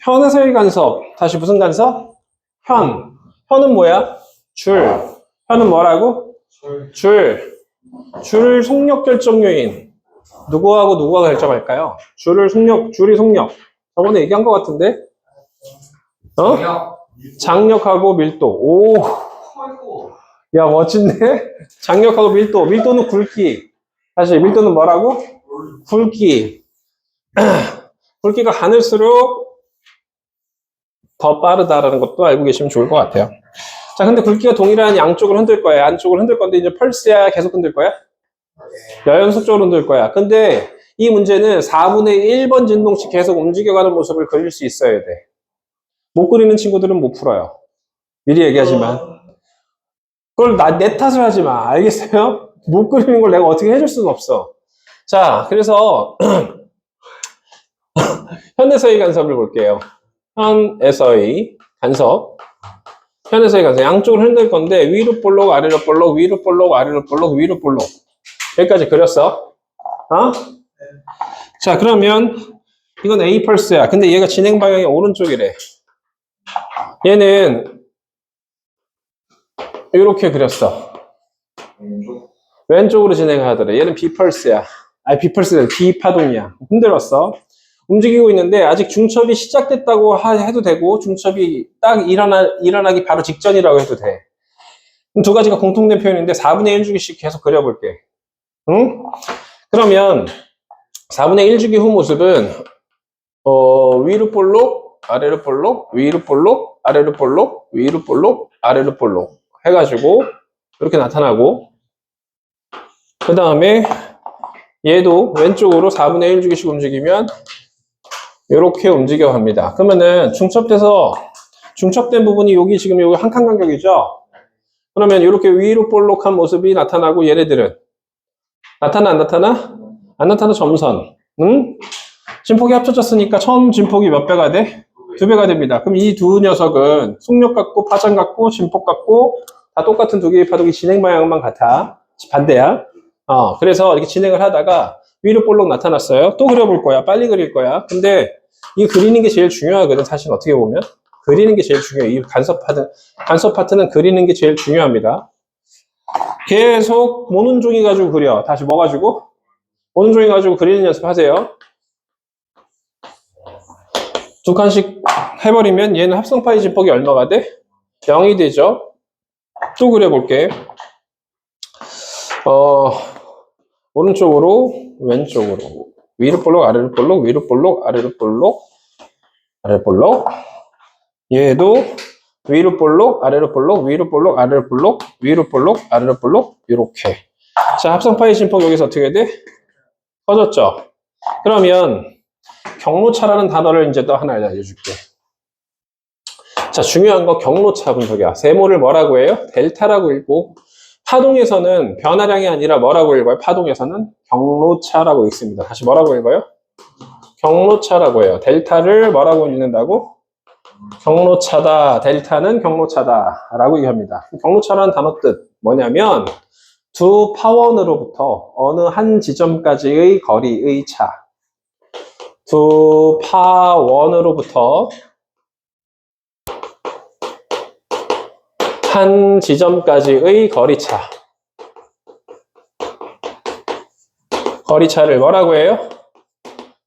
현에서의 간섭. 다시 무슨 간섭? 현. 현은 뭐야? 줄. 현은 뭐라고? 줄. 줄 속력 결정 요인. 누구하고 누구가 결정할까요? 줄을 속력, 줄이 속력. 저번에 얘기한 것 같은데? 어? 장력하고 밀도. 오, 야, 멋진데? 장력하고 밀도. 밀도는 굵기. 다시, 밀도는 뭐라고? 굵기. 굵기가 가늘수록 더 빠르다라는 것도 알고 계시면 좋을 것 같아요. 자, 근데 굵기가 동일한 양쪽을 흔들 거야. 안쪽을 흔들 건데, 이제 펄스야 계속 흔들 거야? 여연속적으로 흔들 거야. 근데 이 문제는 4분의 1번 진동씩 계속 움직여가는 모습을 그릴 수 있어야 돼. 못 그리는 친구들은 못 풀어요. 미리 얘기하지만. 그걸 나, 내 탓을 하지 마. 알겠어요? 못 그리는 걸 내가 어떻게 해줄 수는 없어. 자, 그래서, 현에서의 간섭을 볼게요. 현에서의 간섭. 현에서의 간섭. 양쪽을 흔들 건데, 위로 볼록, 아래로 볼록, 위로 볼록, 아래로 볼록, 위로 볼록. 여기까지 그렸어. 어? 자, 그러면, 이건 A 펄스야. 근데 얘가 진행 방향이 오른쪽이래. 얘는, 이렇게 그렸어. 왼쪽으로 진행하더래. 얘는 비펄스야. 아니, 비펄스는 비파동이야. 흔들었어. 움직이고 있는데, 아직 중첩이 시작됐다고 하- 해도 되고, 중첩이 딱 일어나, 일어나기 바로 직전이라고 해도 돼. 두 가지가 공통된 표현인데, 4분의 1주기씩 계속 그려볼게. 응? 그러면, 4분의 1주기 후 모습은, 어, 위로 볼록, 아래로 볼록, 위로 볼록, 아래로 볼록, 위로 볼록, 아래로 볼록 해가지고, 이렇게 나타나고, 그 다음에 얘도 왼쪽으로 4분의 1주기씩 움직이면 이렇게 움직여 갑니다. 그러면은 중첩돼서 중첩된 부분이 여기 지금 여기 한 칸 간격이죠? 그러면 이렇게 위로 볼록한 모습이 나타나고 얘네들은 나타나 안 나타나? 안 나타나 점선. 응? 진폭이 합쳐졌으니까 처음 진폭이 몇 배가 돼? 두 배가 됩니다. 그럼 이 두 녀석은 속력 같고 파장 같고 진폭 같고 다 똑같은 두 개의 파동이 진행 방향만 같아. 반대야. 어, 그래서 이렇게 진행을 하다가 위로 볼록 나타났어요. 또 그려볼 거야. 빨리 그릴 거야. 근데 이 그리는 게 제일 중요하거든. 사실 어떻게 보면. 그리는 게 제일 중요해. 이 간섭 파트, 간섭 파트는 그리는 게 제일 중요합니다. 계속 모는 종이 가지고 그려. 다시 뭐 가지고? 모는 종이 가지고 그리는 연습 하세요. 두 칸씩 해버리면 얘는 합성파이 진폭이 얼마가 돼? 0이 되죠. 또 그려볼게. 어, 오른쪽으로, 왼쪽으로. 위로 볼록, 아래로 볼록, 위로 볼록, 아래로 볼록, 아래로 볼록. 얘도 위로 볼록, 아래로 볼록, 위로 볼록, 아래로 볼록, 위로 볼록, 아래로 볼록, 이렇게. 자, 합성 파이 진폭 여기서 어떻게 돼? 커졌죠? 그러면 경로차라는 단어를 이제 또 하나 알려줄게. 자, 중요한 거 경로차 분석이야. 세모를 뭐라고 해요? 델타라고 읽고 파동에서는 변화량이 아니라 뭐라고 읽어요? 파동에서는 경로차라고 읽습니다. 다시 뭐라고 읽어요? 경로차라고 해요. 델타를 뭐라고 읽는다고? 경로차다. 델타는 경로차다. 라고 얘기합니다. 경로차라는 단어 뜻 뭐냐면 두 파원으로부터 어느 한 지점까지의 거리의 차. 두 파원으로부터 한 지점까지의 거리차. 거리차를 뭐라고 해요?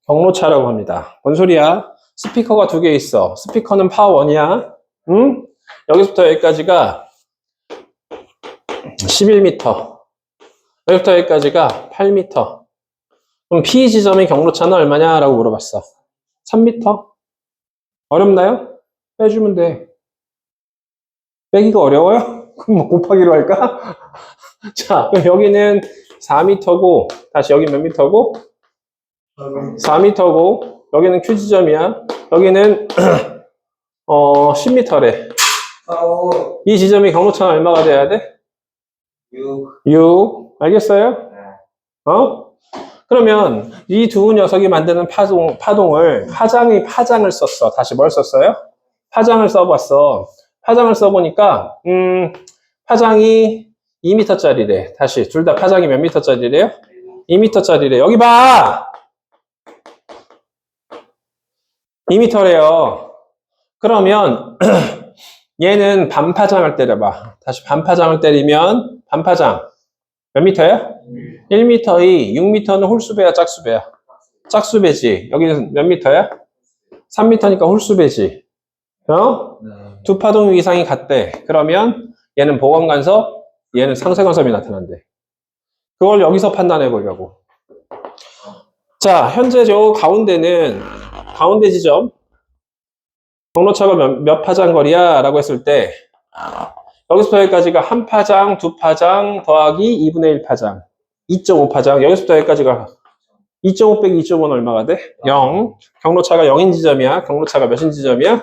경로차라고 합니다. 뭔 소리야? 스피커가 두 개 있어. 스피커는 파1이야. 응? 여기서부터 여기까지가 11m. 여기부터 여기까지가 8m. 그럼 P 지점의 경로차는 얼마냐? 라고 물어봤어. 3m? 어렵나요? 빼주면 돼. 빼기가 어려워요? 그럼 뭐 곱하기로 할까? 자, 여기는 4m고, 다시 여기 몇 m고? 4m고, 여기는 Q 지점이야. 여기는, 어, 10m래. 이 지점의 경로차는 얼마가 돼야 돼? 6. 알겠어요? 어? 그러면 이 두 녀석이 만드는 파동, 파동을 파장이 파장을 썼어. 다시 뭘 썼어요? 파장을 써봤어. 파장을 써보니까 음, 파장이 2m짜리래. 다시 둘 다 파장이 몇 m짜리래요? 2m짜리래. 여기 봐. 2m래요. 그러면 얘는 반파장을 때려봐. 다시 반파장을 때리면 반파장 몇 미터야? 1m의 6m는 홀수배야 짝수배야? 짝수배지. 여기는 몇 미터야? 3m니까 홀수배지. 어? 두 파동 이상이 같대. 그러면 얘는 보건간섭, 얘는 상쇄간섭이 나타난대. 그걸 여기서 판단해 보려고. 자, 현재 저 가운데는 가운데 지점 경로차가 몇, 몇 파장 거리야? 라고 했을 때 여기서부터 여기까지가 한 파장, 두 파장 더하기 2분의 1 파장 2.5 파장 여기서부터 여기까지가 2.5 빼기 2.5는 얼마가 돼? 0 경로차가 0인 지점이야 경로차가 몇인 지점이야?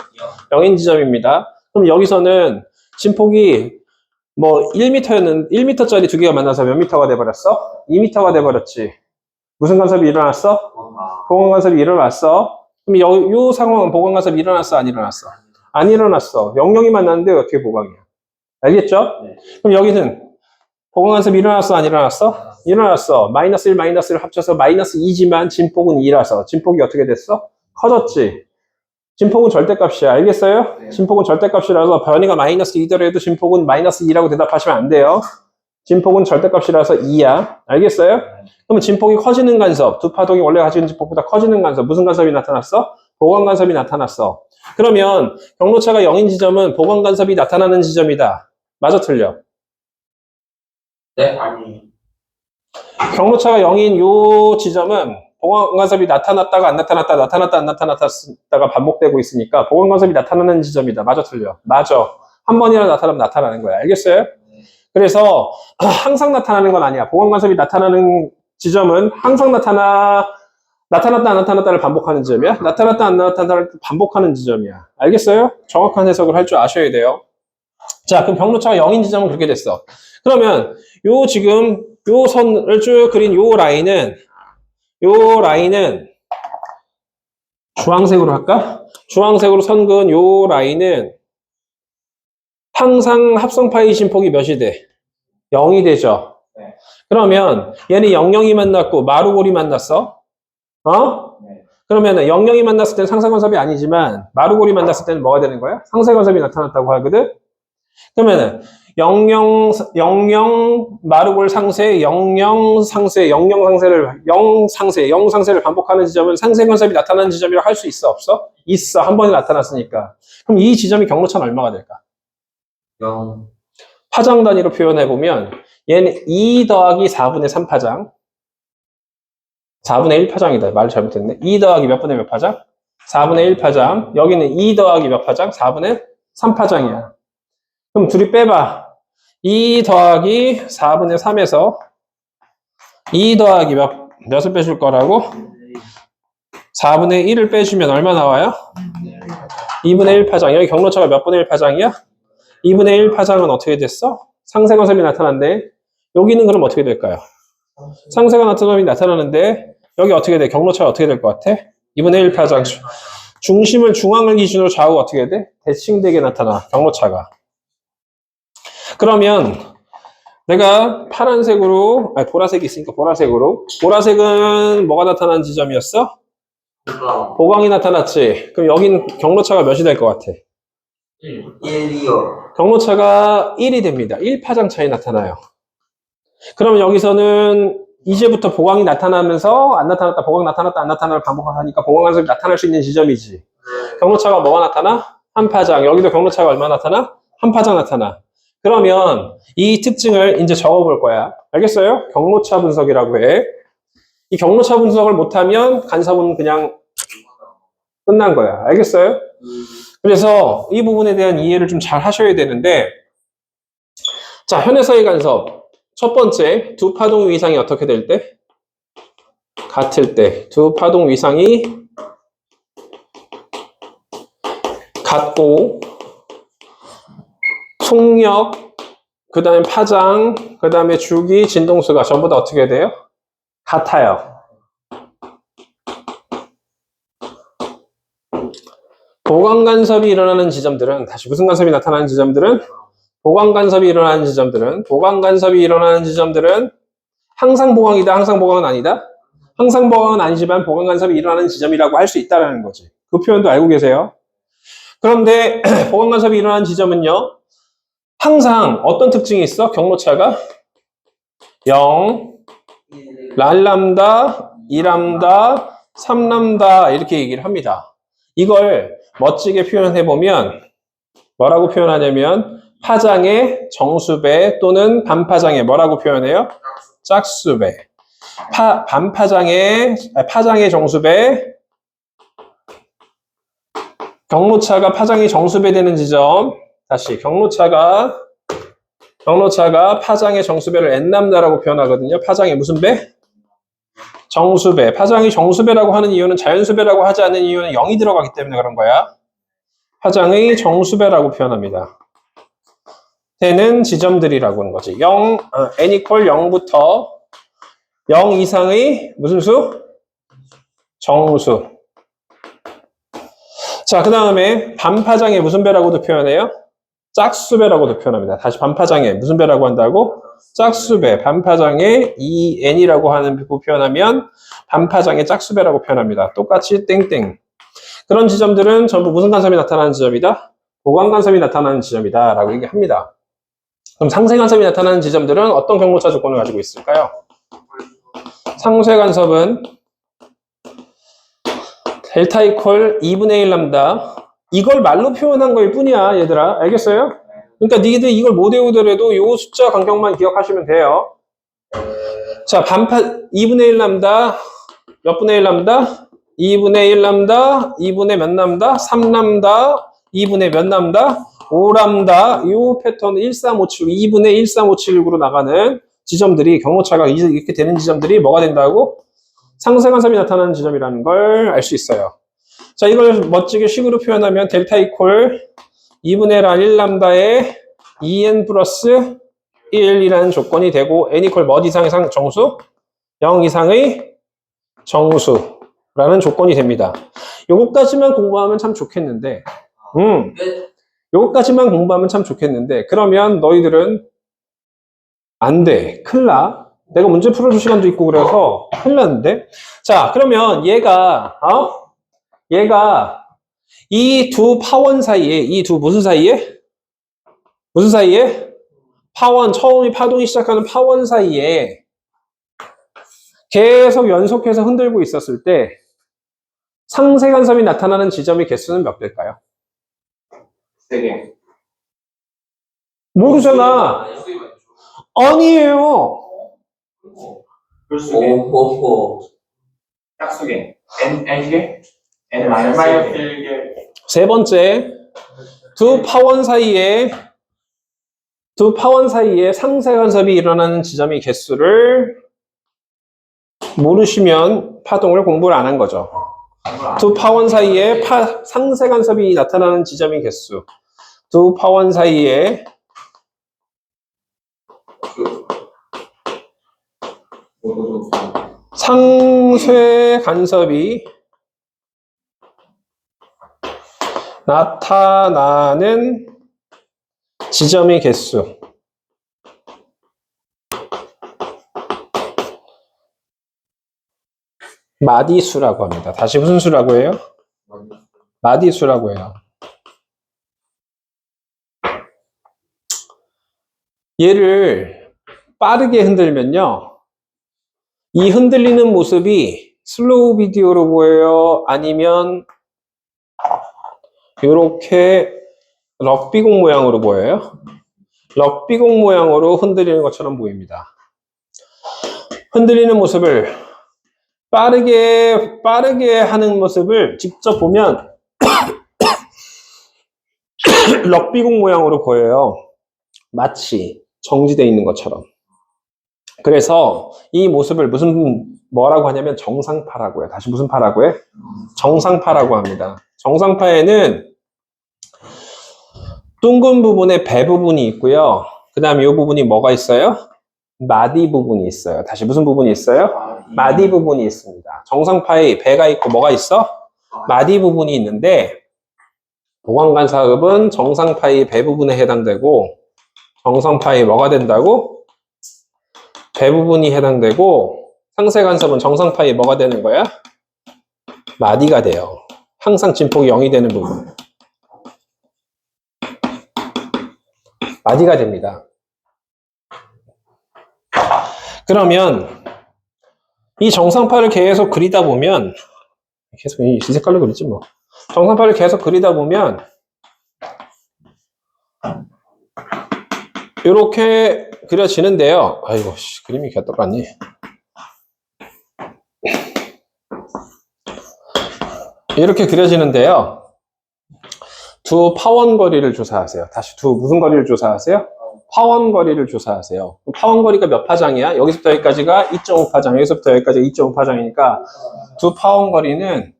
0인 지점입니다 그럼 여기서는 진폭이 뭐 1m였는 1m짜리 두 개가 만나서 몇 미터가 돼버렸어? 2m가 돼버렸지 무슨 간섭이 일어났어? 보건 간섭이 일어났어. 그럼 여, 요 상황은 보건 간섭이 일어났어, 안 일어났어? 안 일어났어. 영영이 만났는데 어떻게 보강이야? 알겠죠? 네. 그럼 여기는 보건 간섭이 일어났어, 안 일어났어? 일어났어. 마이너스 1, 마이너스 1을 합쳐서 마이너스 2지만 진폭은 2라서 진폭이 어떻게 됐어? 커졌지. 진폭은 절대값이야. 알겠어요? 네. 진폭은 절대값이라서 변이가 마이너스 2더라도 진폭은 마이너스 2라고 대답하시면 안 돼요. 진폭은 절대값이라서 2야. 알겠어요? 그러면 진폭이 커지는 간섭, 두 파동이 원래 가지는 진폭보다 커지는 간섭, 무슨 간섭이 나타났어? 보강 간섭이 나타났어. 그러면 경로차가 0인 지점은 보강 간섭이 나타나는 지점이다. 맞아 틀려? 네? 아니. 경로차가 0인 요 지점은 보강 간섭이 나타났다가 안 나타났다, 나타났다 안 나타났다가 반복되고 있으니까 보강 간섭이 나타나는 지점이다. 맞아 틀려? 맞아. 한 번이라 나타나면 나타나는 거야. 알겠어요? 그래서 항상 나타나는 건 아니야. 보강 간섭이 나타나는 지점은 항상 나타나 나타났다 안 나타났다를 반복하는 지점이야. 나타났다 안 나타났다를 반복하는 지점이야. 알겠어요? 정확한 해석을 할 줄 아셔야 돼요. 자, 그럼 병로차가 0인 지점은 그렇게 됐어. 그러면 요 지금 요 선을 쭉 그린 요 라인은 요 라인은 주황색으로 할까? 주황색으로 선 그은 요 라인은 항상 합성파이 진폭이 몇이 돼? 0이 되죠. 네. 그러면 얘는 00이 만났고 마루골이 만났어. 어? 네. 그러면은 00이 만났을 때는 상쇄건섭이 아니지만 마루골이 만났을 때는 뭐가 되는 거야? 상쇄건섭이 나타났다고 하거든. 그러면은 00 00 마루골 상쇄 00 상쇄 00 상쇄를 0 상쇄 0 상쇄를 반복하는 지점은 상쇄건섭이 나타나는 지점이라고 할 수 있어 없어? 있어. 한 번에 나타났으니까. 그럼 이 지점이 경로차는 얼마가 될까? 0. 파장 단위로 표현해 보면 얘는 2 더하기 4분의 3 파장 4분의 1 파장이다. 말 잘못했네. 2 더하기 몇 분의 몇 파장? 4분의 1 파장. 여기는 2 더하기 몇 파장? 4분의 3 파장이야. 그럼 둘이 빼봐. 2 더하기 4분의 3에서 2 더하기 몇, 몇을 빼줄 거라고? 4분의 1을 빼주면 얼마 나와요? 2분의 1 파장. 여기 경로차가 몇 분의 1 파장이야? 2분의 1 파장은 어떻게 됐어? 상쇄건섭이 나타났는데 여기는 그럼 어떻게 될까요? 상쇄가 나타남이 나타나는데 여기 어떻게 돼? 경로차가 어떻게 될 것 같아? 2분의 1 파장 주- 중심을 중앙을 기준으로 좌우가 어떻게 돼? 대칭되게 나타나 경로차가 그러면 내가 파란색으로 아니 보라색이 있으니까 보라색으로 보라색은 뭐가 나타난 지점이었어? 보강이 나타났지 그럼 여긴 경로차가 몇이 될 것 같아? 1. 1이요. 경로차가 1이 됩니다. 1파장 차이 나타나요. 그럼 여기서는 이제부터 보강이 나타나면서 안 나타났다, 보강 나타났다, 안 나타나를 반복하니까 보강 간섭이 나타날 수 있는 지점이지. 경로차가 뭐가 나타나? 한 파장. 여기도 경로차가 얼마 나타나? 한 파장 나타나. 그러면 이 특징을 이제 적어볼 거야. 알겠어요? 경로차 분석이라고 해. 이 경로차 분석을 못하면 간섭은 그냥 끝난 거야. 알겠어요? 그래서 이 부분에 대한 이해를 좀 잘 하셔야 되는데, 자, 현에서의 간섭. 첫 번째, 두 파동 위상이 어떻게 될 때? 같을 때. 두 파동 위상이 같고, 속력, 그 다음에 파장, 그 다음에 주기, 진동수가 전부 다 어떻게 돼요? 같아요. 보강 간섭이 일어나는 지점들은 다시 무슨 간섭이 나타나는 지점들은 보강 간섭이 일어나는 지점들은 보강 간섭이 일어나는 지점들은 항상 보강이다 항상 보강은 아니다 항상 보강은 아니지만 보강 간섭이 일어나는 지점이라고 할 수 있다라는 거지 그 표현도 알고 계세요. 그런데 보강 간섭이 일어나는 지점은요. 항상 어떤 특징이 있어? 경로차가 0, 1, 랄람다, 2람다, 3람다 이렇게 얘기를 합니다. 이걸 멋지게 표현해 보면 뭐라고 표현하냐면 파장의 정수배 또는 반파장의 뭐라고 표현해요? 짝수배. 파, 반파장의 아, 파장의 정수배 경로차가 파장이 정수배 되는 지점 다시 경로차가 경로차가 파장의 정수배를 n람다라고 표현하거든요. 파장의 무슨 배? 정수배. 파장이 정수배라고 하는 이유는 자연수배라고 하지 않는 이유는 0이 들어가기 때문에 그런 거야. 파장의 정수배라고 표현합니다. 되는 지점들이라고 하는 거지. 0, 어, n equal 0부터 0 이상의 무슨 수? 정수. 자, 그 다음에 반파장의 무슨 배라고도 표현해요? 짝수배라고도 표현합니다. 다시 반파장의 무슨 배라고 한다고? 짝수배. 반파장의 2n이라고 하는 부 표현하면 반파장의 짝수배라고 표현합니다. 똑같이 땡땡. 그런 지점들은 전부 무슨 간섭이 나타나는 지점이다? 보강 간섭이 나타나는 지점이다. 라고 얘기합니다. 그럼 상쇄 간섭이 나타나는 지점들은 어떤 경로차 조건을 가지고 있을까요? 상쇄 간섭은 델타 이퀄 2분의 1 람다 이걸 말로 표현한 거일 뿐이야 얘들아 알겠어요? 그러니까 니들 이걸 못 외우더라도 요 숫자 간격만 기억하시면 돼요 자 반파 2분의 1 람다 몇 분의 1 람다? 2분의 1 람다 2분의 몇 람다? 3 람다 2분의 몇 람다? 5 람다 요 패턴 13576 2분의 13576으로 나가는 지점들이 경로차가 이렇게 되는 지점들이 뭐가 된다고? 상쇄간섭이 나타나는 지점이라는 걸 알 수 있어요. 자, 이걸 멋지게 식으로 표현하면 델타 이퀄 2분의 1 람다의 2n 플러스 1이라는 조건이 되고 n 이퀄 몇 이상의 상- 정수? 0 이상의 정수라는 조건이 됩니다. 요것까지만 공부하면 참 좋겠는데, 음, 끝. 요것까지만 공부하면 참 좋겠는데, 그러면 너희들은 안 돼. 큰일 나. 내가 문제 풀어줄 시간도 있고 그래서 큰일 났는데. 자, 그러면 얘가, 어? 얘가 이 두 파원 사이에, 이 두 무슨 사이에? 무슨 사이에? 파원, 처음이 파동이 시작하는 파원 사이에 계속 연속해서 흔들고 있었을 때 상세 간섭이 나타나는 지점의 개수는 몇 개일까요? 세 개. 모르잖아. 아니에요. 오호호. 짝수개. N, N개. N 마이너스 1개. 세 번째, 두 파원 사이에 두 파원 사이에 상세 간섭이 일어나는 지점의 개수를 모르시면 파동을 공부를 안 한 거죠. 두 파원 사이에 파, 상세 간섭이 나타나는 지점의 개수. 두 파원 사이에 상쇄 간섭이 나타나는 지점의 개수. 마디수라고 합니다. 다시 무슨 수라고 해요? 마디수라고 해요. 얘를 빠르게 흔들면요. 이 흔들리는 모습이 슬로우 비디오로 보여요? 아니면 이렇게 럭비공 모양으로 보여요? 럭비공 모양으로 흔들리는 것처럼 보입니다. 흔들리는 모습을 빠르게 빠르게 하는 모습을 직접 보면 럭비공 모양으로 보여요. 마치 정지되어 있는 것처럼. 그래서 이 모습을 무슨 뭐라고 하냐면 정상파라고 해요. 다시 무슨 파라고 해? 정상파라고 합니다. 정상파에는 둥근 부분에 배 부분이 있고요. 그 다음에 이 부분이 뭐가 있어요? 마디 부분이 있어요. 다시 무슨 부분이 있어요? 마디 부분이 있습니다. 정상파에 배가 있고 뭐가 있어? 마디 부분이 있는데 보강간사읍은 정상파의 배 부분에 해당되고 정상파의 뭐가 된다고? 배 부분이 해당되고 상세 간섭은 정상파의 뭐가 되는 거야? 마디가 돼요. 항상 진폭이 0이 되는 부분. 마디가 됩니다. 그러면 이 정상파를 계속 그리다 보면 계속 이 색깔로 그리지 뭐. 정상파를 계속 그리다 보면 이렇게 그려지는데요. 아이고 씨, 그림이 개떡같니? 이렇게 그려지는데요. 두 파원 거리를 조사하세요. 다시 두 무슨 거리를 조사하세요? 파원 거리를 조사하세요. 파원 거리가 몇 파장이야? 여기서부터 여기까지가 2.5파장, 여기서부터 여기까지 2.5파장이니까 두 파원 거리는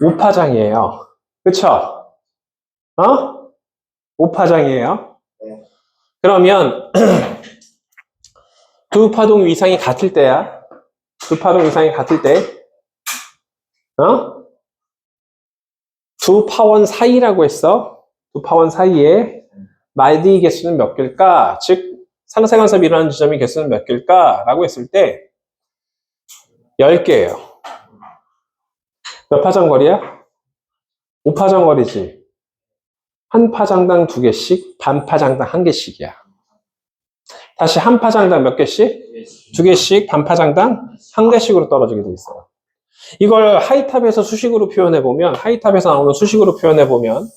5파장이에요. 그쵸? 어? 5파장이에요. 네. 그러면 두 파동 위상이 같을 때야. 두 파동 위상이 같을 때, 어? 두 파원 사이라고 했어. 두 파원 사이에 마디 개수는 몇 개일까? 즉, 상세간섭이 일어나는 지점의 개수는 몇 개일까? 라고 했을 때, 10개예요. 몇 파장 거리야? 5파장 거리지. 한 파장당 두 개씩, 반 파장당 한 개씩이야. 다시 한 파장당 몇 개씩? 두 개씩, 반 파장당 한 개씩으로 떨어지게 돼 있어요. 이걸 하이탑에서 수식으로 표현해 보면, 하이탑에서 나오는 수식으로 표현해 보면,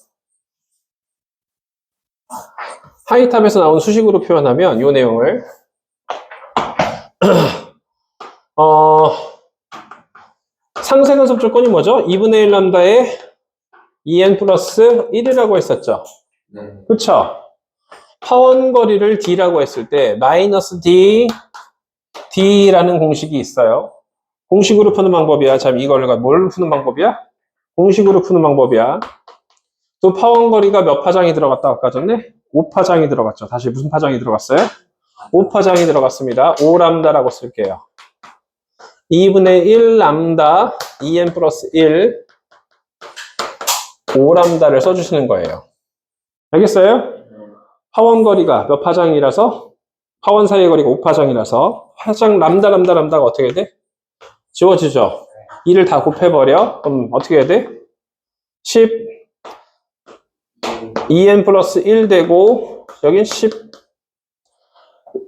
하이탑에서 나오는 수식으로 표현하면 이 내용을 어, 상세간섭 조건이 뭐죠? 2분의 1 람다에 2n 플러스 1이라고 했었죠. 네. 그쵸? 파원 거리를 d라고 했을 때 마이너스 d d라는 공식이 있어요. 공식으로 푸는 방법이야. 참 이걸 뭘 푸는 방법이야? 공식으로 푸는 방법이야. 또 파원 거리가 몇 파장이 들어갔다 아까 전에 5파장이 들어갔죠. 다시 무슨 파장이 들어갔어요? 5파장이 들어갔습니다. 5람다라고 쓸게요. 2분의 1 람다 2n 플러스 1 5람다를 써주시는 거예요. 알겠어요? 파원 거리가 몇 파장이라서 파원 사이의 거리가 5파장이라서 파장 람다 람다 람다가 어떻게 돼? 지워지죠. 2를 다 곱해버려. 그럼 어떻게 해야 돼? 10 2n 플러스 1 되고 여긴 10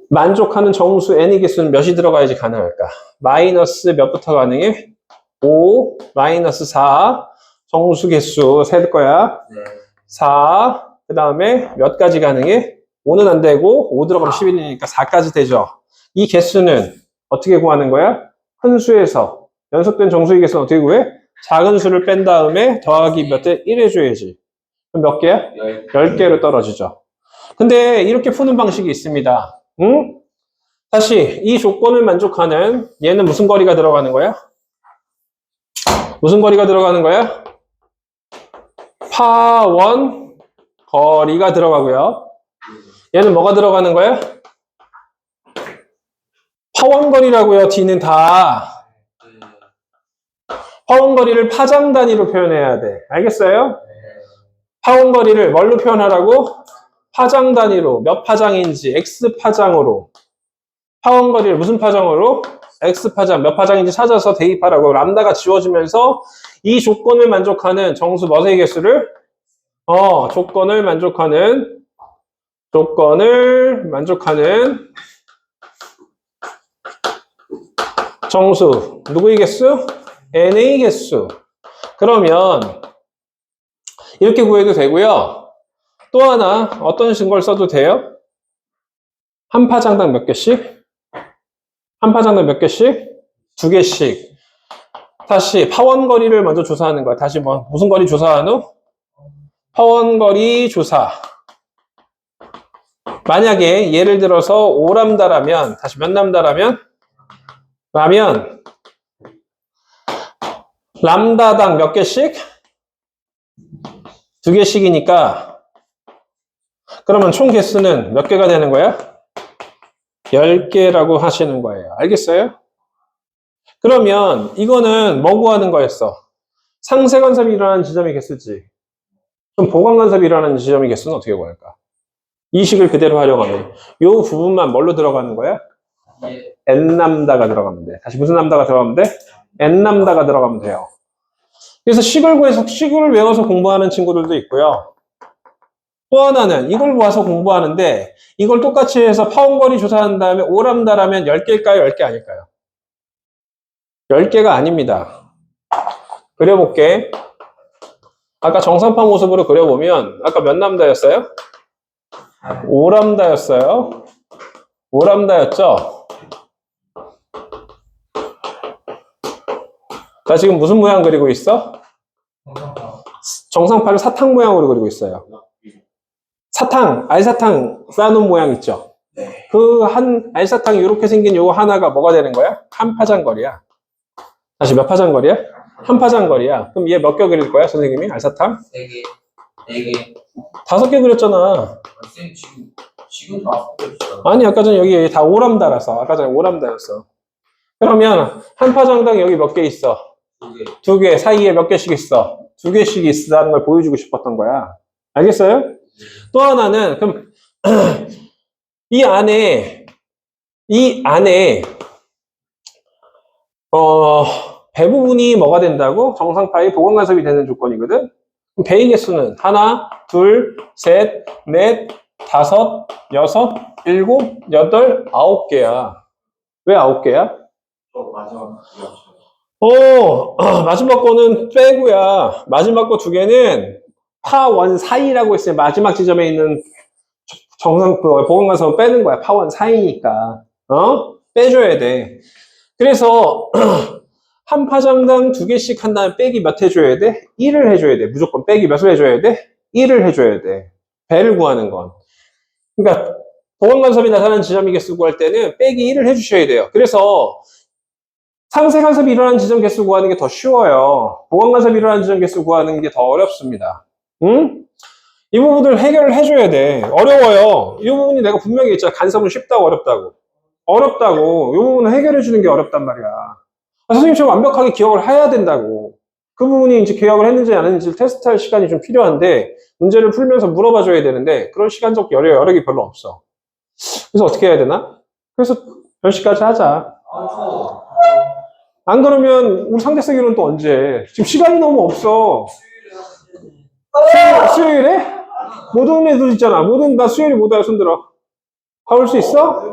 만족하는 정수 n의 개수는 몇이 들어가야지 가능할까? 마이너스 몇부터 가능해? 5 마이너스 4 정수 개수 셀 거야. 네. 4, 그 다음에 몇 가지 가능해? 5는 안 되고, 5 들어가면 11이니까 4까지 되죠. 이 개수는 어떻게 구하는 거야? 큰 수에서 연속된 정수의 개수는 어떻게 구해? 작은 수를 뺀 다음에 더하기 몇 대? 1 해줘야지. 그럼 몇 개야? 열. 10개로 떨어지죠. 근데 이렇게 푸는 방식이 있습니다. 응? 다시 이 조건을 만족하는 얘는 무슨 거리가 들어가는 거야? 무슨 거리가 들어가는 거야? 파원 거리가 들어가고요. 얘는 뭐가 들어가는 거야? 파원 거리라고요. D는 다 파원 거리를 파장 단위로 표현해야 돼. 알겠어요? 파원 거리를 뭘로 표현하라고? 파장 단위로 몇 파장인지 x 파장으로 파원 거리를 무슨 파장으로? x 파장 몇 파장인지 찾아서 대입하라고 람다가 지워지면서 이 조건을 만족하는 정수 머세의 개수를 어 조건을 만족하는 조건을 만족하는 정수 누구의 개수? n의 개수 그러면 이렇게 구해도 되고요. 또 하나 어떤 증거를 써도 돼요? 한 파장당 몇 개씩? 한 파장당 몇 개씩? 두 개씩. 다시 파원 거리를 먼저 조사하는 거야. 다시 뭐 무슨 거리 조사하노? 파원 거리 조사. 만약에 예를 들어서 5람다라면 다시 몇 람다라면 라면 람다당 몇 개씩? 두 개씩이니까 그러면 총 개수는 몇 개가 되는 거야? 10개라고 하시는 거예요. 알겠어요? 그러면 이거는 뭐 구하는 거였어? 상세 간섭이 일어나는 지점의 개수지. 그럼 보강 간섭이 일어나는 지점의 개수는 어떻게 구할까? 이 식을 그대로 활용하면 이 부분만 뭘로 들어가는 거야? 예. N 람다가 들어가면 돼. 다시 무슨 람다가 들어가면 돼? n 람다가 들어가면 돼요. 그래서 식을 구해서 식을 외워서 공부하는 친구들도 있고요. 또 하나는 이걸 와서 공부하는데 이걸 똑같이 해서 파원거리 조사한 다음에 오람다라면 10개일까요? 10개 아닐까요? 10개가 아닙니다. 그려볼게. 아까 정상파 모습으로 그려보면 아까 몇 람다였어요? 5람다였어요. 5람다였죠? 나 지금 무슨 모양 그리고 있어? 정상파를 사탕 모양으로 그리고 있어요. 사탕, 알사탕 쌓아놓은 모양 있죠? 네. 그 한 알사탕 이렇게 생긴 요거 하나가 뭐가 되는 거야? 한 파장거리야. 다시 몇 파장거리야? 한 파장거리야. 그럼 얘 몇 개 그릴 거야, 선생님이? 알사탕? 세 개, 네 개. 다섯 개 그렸잖아. 아, 쌤 지금 지금 다 썼어요. 아니, 아까 전에 여기 다 오람다라서. 아까 전에 오람다였어. 그러면 한 파장당 여기 몇 개 있어? 두 개. 사이에 몇 개씩 있어? 두 개씩 있다는 걸 보여주고 싶었던 거야. 알겠어요? 또 하나는, 그럼, 이 안에, 이 안에, 어, 배 부분이 뭐가 된다고? 정상파의 보건 간섭이 되는 조건이거든? 배의 개수는 하나, 둘, 셋, 넷, 다섯, 여섯, 일곱, 여덟, 아홉 개야. 왜 아홉 개야? 또 마지막 어, 마지막 거는 빼고야. 마지막 거 두 개는 파원 사이라고 했어요. 마지막 지점에 있는 정상, 그, 보건관서 빼는 거야. 파원 사이니까. 어? 빼줘야 돼. 그래서, 한 파장당 두 개씩 한 다음에 빼기 몇 해줘야 돼? 1을 해줘야 돼. 무조건 빼기 몇을 해줘야 돼? 1을 해줘야 돼. 배를 구하는 건. 그러니까, 보건간섭이 나타나는 지점이 개수 구할 때는 빼기 1을 해주셔야 돼요. 그래서, 상세 간섭이 일어나는 지점 개수 구하는 게 더 쉬워요. 보강 간섭이 일어나는 지점 개수 구하는 게 더 어렵습니다. 응? 이 부분을 해결을 해줘야 돼. 어려워요. 이 부분이 내가 분명히 있잖아. 간섭은 쉽다고 어렵다고. 어렵다고. 이 부분을 해결해 주는 게 어렵단 말이야. 아, 선생님처럼 완벽하게 기억을 해야 된다고. 그 부분이 이제 기억을 했는지 안 했는지 테스트할 시간이 좀 필요한데 문제를 풀면서 물어봐 줘야 되는데 그럴 시간적 여력, 여력이 별로 없어. 그래서 어떻게 해야 되나? 그래서 10시까지 하자. 아, 저 안 그러면 우리 상대 쓰기로는 또 언제? 지금 시간이 너무 없어. 수요일, 수요일에? 못 오는 애들 있잖아. 못 온, 나 수요일에 못 와요. 손들어. 다 올 수 있어?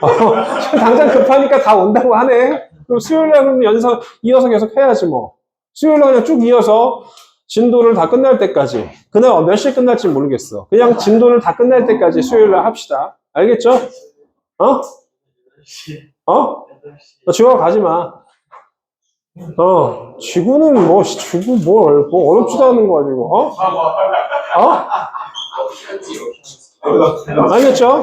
어, 당장 급하니까 다 온다고 하네. 그럼 수요일에 그럼 연서, 이어서 계속 해야지 뭐. 수요일에 그냥 쭉 이어서 진도를 다 끝날 때까지. 그날 몇 시에 끝날지 모르겠어. 그냥 진도를 다 끝날 때까지 수요일에 합시다. 알겠죠? 어? 어? 너 지구가 가지 마. 어, 지구는 뭐, 씨, 지구 뭘, 뭐 어렵지도 않은 거 가지고, 어? 어? 알겠죠?